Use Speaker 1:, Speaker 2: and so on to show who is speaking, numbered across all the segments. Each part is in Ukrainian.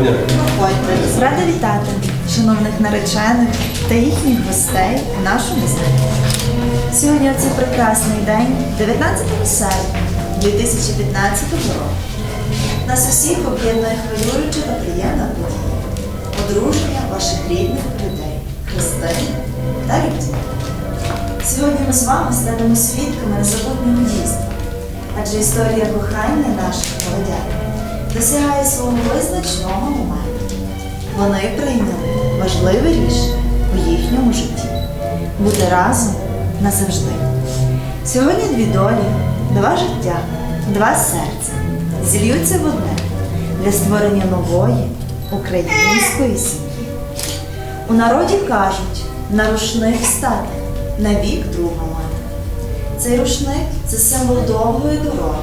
Speaker 1: Доброго. Проходьте. Рада вітати шановних наречених та їхніх гостей в нашому залі. Сьогодні це прекрасний день, 19 серпня 2015 року. Нас усіх об'єднує хвилююча та приємна подія. Одруження ваших рідних людей, христин та людей. Сьогодні ми з вами станемо свідками незабутнього дійства, адже історія кохання наших молодят досягає свого визначного моменту. Вони прийняли важливе рішення у їхньому житті бути разом назавжди. Сьогодні дві долі, два життя, два серця зільються в одне для створення нової української сім'ї. У народі кажуть, на рушник стати, на вік друга мати. Цей рушник це символ довгої дороги,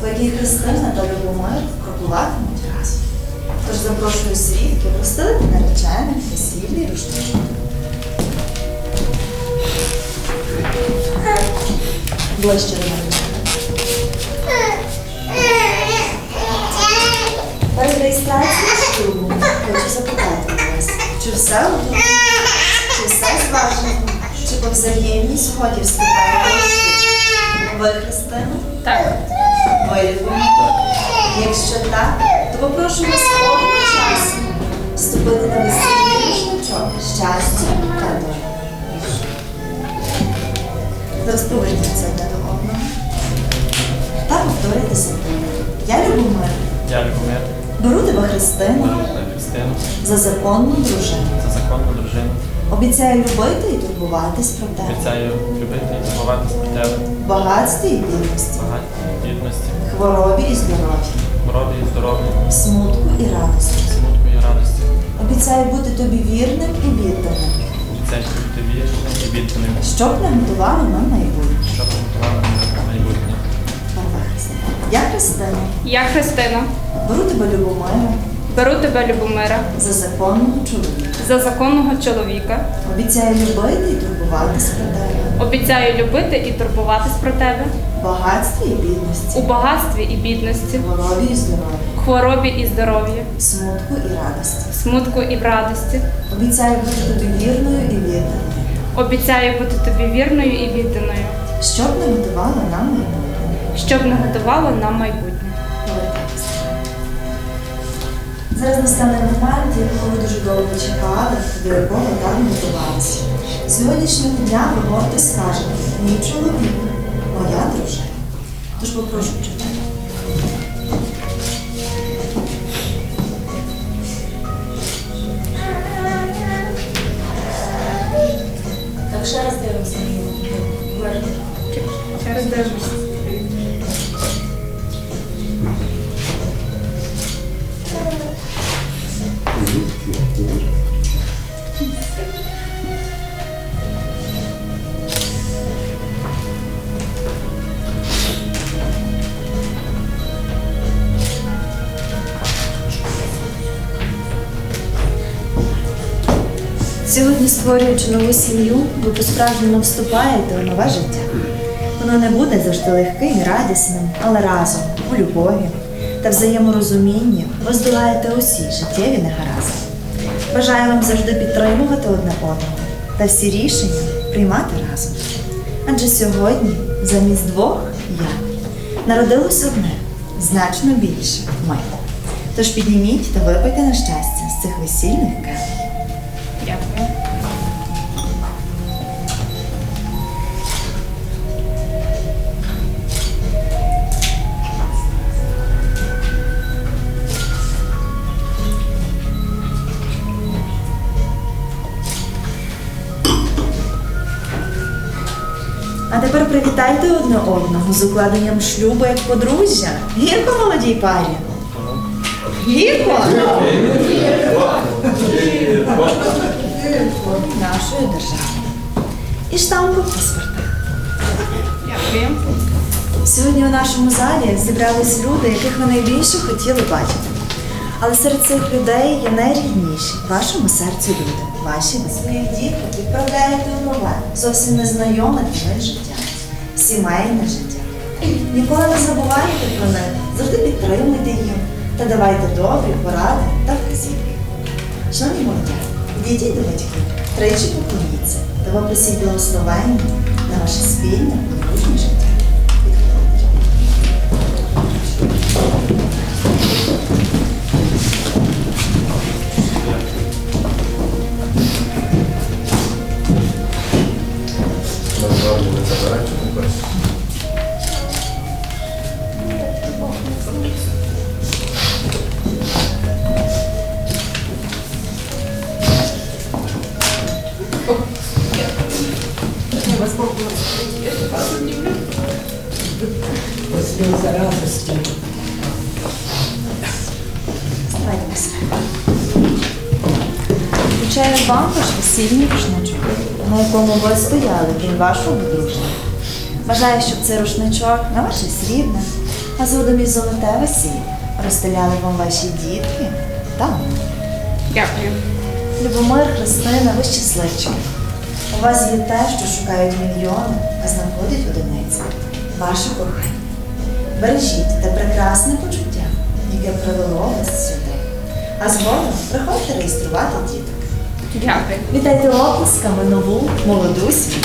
Speaker 1: по якій Христина та Любомир крокуватимуть разом. Тож запрошую свідків розстелити наречених весільний рушничок. Ближче до наречених. Перед реєстрацією шлюбу хочу запитати вас, чи все готово? Чи все зважено? Чи по взаємній згоді вступаєте у шлюб? Ви, Христина?
Speaker 2: Так.
Speaker 1: Ви, Любомир? Якщо так, то попрошу вас одночасно вступити на весільний рушничок щастя та долі. Зараз поверніться одне до одного. Та повторити за Я люблю мир.
Speaker 3: Я люблю мир.
Speaker 1: Беру тебе Христину
Speaker 3: беру
Speaker 1: за законну дружину.
Speaker 3: за законну дружину.
Speaker 1: Обіцяю любити і турбуватись про тебе.
Speaker 3: Обіцяю любити і турбуватися про тебе,
Speaker 1: багатстві і бідності,
Speaker 3: багаті бідності,
Speaker 1: хворобі і здоров'ї,
Speaker 3: хворобі і здоров'я,
Speaker 1: смутку і радості.
Speaker 3: смутку і радості.
Speaker 1: Обіцяю бути тобі вірним і відданим,
Speaker 3: Обіцяю бути вірним і відданим,
Speaker 1: щоб не готували на майбутнє.
Speaker 3: щоб готували на майбутнє.
Speaker 1: Я Христина.
Speaker 2: Я Христина.
Speaker 1: Беру тебе Любомира
Speaker 2: Беру тебе, Любомира,
Speaker 1: за законного чоловіка.
Speaker 2: за законного чоловіка.
Speaker 1: Обіцяю любити і турбуватись про тебе.
Speaker 2: Обіцяю любити і турбуватись про тебе
Speaker 1: В багатстві і бідності,
Speaker 2: у багатстві і бідності,
Speaker 1: хворобі і здоров'ї,
Speaker 2: хворобі і здоров'ї,
Speaker 1: в смутку і радості.
Speaker 2: смутку і в радості.
Speaker 1: Обіцяю бути тобі вірною і відданою,
Speaker 2: Обіцяю бути тобі вірною і відданою,
Speaker 1: щоб не готувала нам майбутнє.
Speaker 2: щоб не готувало нам майбутнє.
Speaker 1: Зараз настане момент, якого ви дуже довго чекали, до якого так готувалися. Сьогоднішнього дня ви гордо скажете, мій чоловік, моя дружина. Тож попрошу створюючи нову сім'ю, ви по-справжньому вступаєте у нове життя. Воно не буде завжди легким і радісним, але разом, у любові та взаєморозумінні ви здолаєте усі життєві негаразди. Бажаю вам завжди підтримувати одне одного та всі рішення приймати разом. Адже сьогодні замість двох я народилось одне, значно більше ми. Тож підніміть та випийте на щастя з цих весільних келихів. А тепер привітайте одне одного з укладенням шлюбу як подружжя. Гірко молодій парі. Гірко? Нашої держави. І штампу в паспортах.
Speaker 2: Дякую.
Speaker 1: Сьогодні у нашому залі зібрались люди, яких ви найбільше хотіли бачити. Але серед цих людей є найрідніші вашому серцю люди. Ваші своїх діток відправляєте у нове, зовсім незнайоме для життя, сімейне життя. Ніколи не забувайте про них, завжди підтримуйте їх та давайте добрі поради та вказівки. Шановні молоді, Підійдіть до батьків, тричі поклоніться, та попросіть благословення на ваше спільне подружнє життя. Підходьте. Себе. Вам ваш весільний рушничок, на якому ви стояли крім вашого дружня. Бажаю, щоб цей рушничок на ваше срібне, а згодом і золоте весілля розстеляли вам ваші дітки та.
Speaker 2: Дякую.
Speaker 1: Любомир, Христина, ви щасливчики. У вас є те, що шукають мільйони, а знаходять одиниці. Ваше кохання. Бережіть те прекрасне почуття, яке привело вас сюди. А згодом приходьте реєструвати діток.
Speaker 2: Дякую.
Speaker 1: Вітайте оплесками нову молоду сім'ю.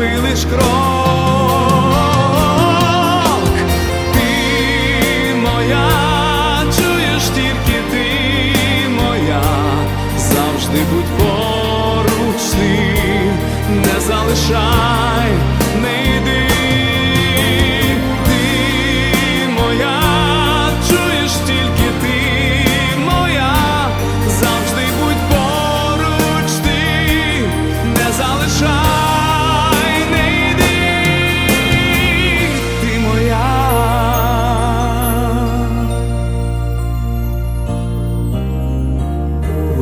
Speaker 4: зроби лиш крок. Ти моя, чуєш тільки ти моя, завжди будь поруч ти, не залишай,